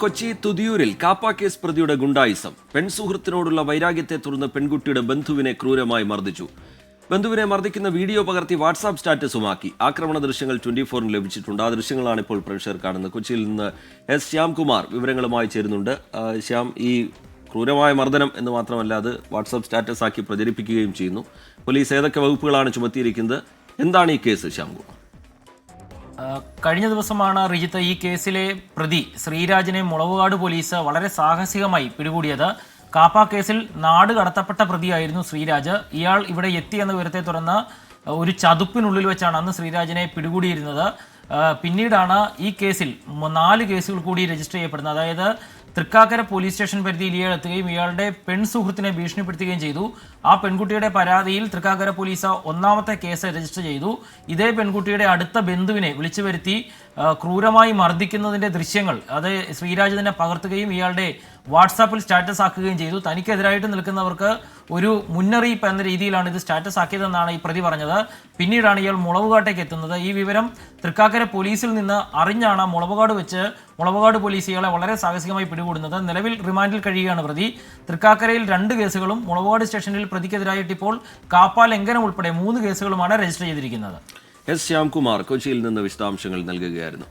Kochi തുതിയൂരിൽ KAAPA case പ്രതിയുടെ ഗുണ്ടായിസം. പെൺസുഹൃത്തിനോടുള്ള വൈരാഗ്യത്തെ തുടർന്ന് പെൺകുട്ടിയുടെ ബന്ധുവിനെ ക്രൂരമായി മർദ്ദിച്ചു. ബന്ധുവിനെ മർദ്ദിക്കുന്ന വീഡിയോ പകർത്തി വാട്സാപ്പ് സ്റ്റാറ്റസുമാക്കി. ആക്രമണ ദൃശ്യങ്ങൾ ട്വന്റി ഫോറിന് ലഭിച്ചിട്ടുണ്ട്. ആ ദൃശ്യങ്ങളാണ് ഇപ്പോൾ പ്രേക്ഷകർ കാണുന്നത്. കൊച്ചിയിൽ നിന്ന് എസ് ശ്യാംകുമാർ വിവരങ്ങളുമായി ചേരുന്നുണ്ട്. ശ്യാം ഈ ക്രൂരമായ മർദ്ദനം എന്ന് മാത്രമല്ല അത് വാട്സാപ്പ് സ്റ്റാറ്റസ് ആക്കി പ്രചരിപ്പിക്കുകയും ചെയ്യുന്നു. പോലീസ് ഏതൊക്കെ വകുപ്പുകളാണ് ചുമത്തിയിരിക്കുന്നത്? എന്താണ് ഈ കേസ് ശ്യാംകുമാർ? കഴിഞ്ഞ ദിവസമാണ് റിജിത്ത് ഈ കേസിലെ പ്രതി ശ്രീരാജിനെ മുളവുകാട് പോലീസ് വളരെ സാഹസികമായി പിടികൂടിയത്. കാപ്പ കേസിൽ നാട് കടത്തപ്പെട്ട പ്രതിയായിരുന്നു ശ്രീരാജ്. ഇയാൾ ഇവിടെ എത്തി എന്ന വിവരത്തെ തുടർന്ന് ഒരു ചതുപ്പിനുള്ളിൽ വെച്ചാണ് അന്ന് ശ്രീരാജിനെ പിടികൂടിയിരുന്നത്. പിന്നീടാണ് ഈ കേസിൽ നാല് കേസുകൾ കൂടി രജിസ്റ്റർ ചെയ്യപ്പെടുന്നത്. അതായത് തൃക്കാക്കര പോലീസ് സ്റ്റേഷൻ പരിധിയിൽ ഇയാൾ എത്തുകയും ഇയാളുടെ പെൺ സുഹൃത്തിനെ ഭീഷണിപ്പെടുത്തുകയും ചെയ്തു. ആ പെൺകുട്ടിയുടെ പരാതിയിൽ തൃക്കാക്കര പോലീസ് ഒന്നാമത്തെ കേസ് രജിസ്റ്റർ ചെയ്തു. ഇതേ പെൺകുട്ടിയുടെ അടുത്ത ബന്ധുവിനെ വിളിച്ചു വരുത്തി ക്രൂരമായി മർദ്ദിക്കുന്നതിന്റെ ദൃശ്യങ്ങൾ അത് ശ്രീരാജ് തന്നെ പകർത്തുകയും ഇയാളുടെ വാട്സാപ്പിൽ സ്റ്റാറ്റസ് ആക്കുകയും ചെയ്തു. തനിക്കെതിരായിട്ട് നിൽക്കുന്നവർക്ക് ഒരു മുന്നറിയിപ്പ് എന്ന രീതിയിലാണ് ഇത് സ്റ്റാറ്റസ് ആക്കിയതെന്നാണ് ഈ പ്രതി പറഞ്ഞത്. പിന്നീടാണ് ഇയാൾ മുളവുകാട്ടേക്ക് എത്തുന്നത്. ഈ വിവരം തൃക്കാക്കര പോലീസിൽ നിന്ന് അറിഞ്ഞാണ് മുളവുകാട് വെച്ച് മുളവുകാട് പോലീസ് ഇയാളെ വളരെ സാഹസികമായി പിടികൂടുന്നത്. നിലവിൽ റിമാൻഡിൽ കഴിയുകയാണ് പ്രതി. തൃക്കാക്കരയിൽ രണ്ട് കേസുകളും മുളവുകാട് സ്റ്റേഷനിൽ പ്രതിക്കെതിരായിട്ട് ഇപ്പോൾ കാപ്പ ലംഘനം ഉൾപ്പെടെ മൂന്ന് കേസുകളുമാണ് രജിസ്റ്റർ ചെയ്തിരിക്കുന്നത്. എസ് ശ്യാംകുമാർ കൊച്ചിയിൽ നിന്ന് വിശദാംശങ്ങൾ നൽകുകയായിരുന്നു.